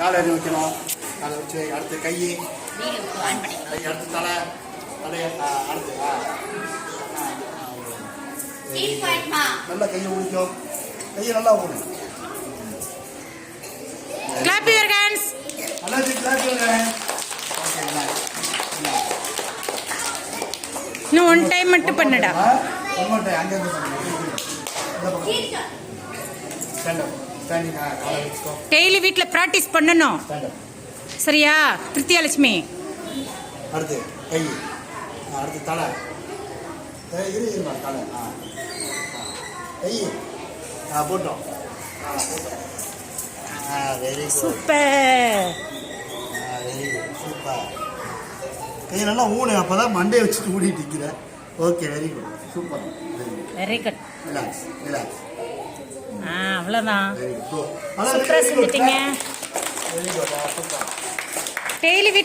காலை அடி வைக்கணும். காலை வச்சு அடுத்து கை அடுத்து தலை தலையை அடுத்து நல்லா கையை ஊடிக்கும் கையை நல்லா ஊடும் கிளாப் யுவர் ஹேண்ட்ஸ் நல்லா கிளாஸ் ஓகே இன்னும் ஒன் டைம் மட்டும் பண்ணுடா. ஒன்மோட்டை டெய்லி வீட்டில் ப்ராக்டிஸ் பண்ணணும். சரியா? திருத்தியாலட்சுமி. அடுத்து கை. அடுத்து தலை. இரு இருமா தலை. ஆ ஆ. கை. ஆ போட்டோம். Very super. ஆ வெரி குட் சூப்பர். கை நல்லா ஊனு அப்போ தான் மண்டையை வச்சுட்டு ஊடிட்டு இருக்கிற okay very good super. Very good relax relax ஆ. அவ்வளோதான் சூப்பராக செஞ்சுட்டீங்க. டெய்லி வீட்டில்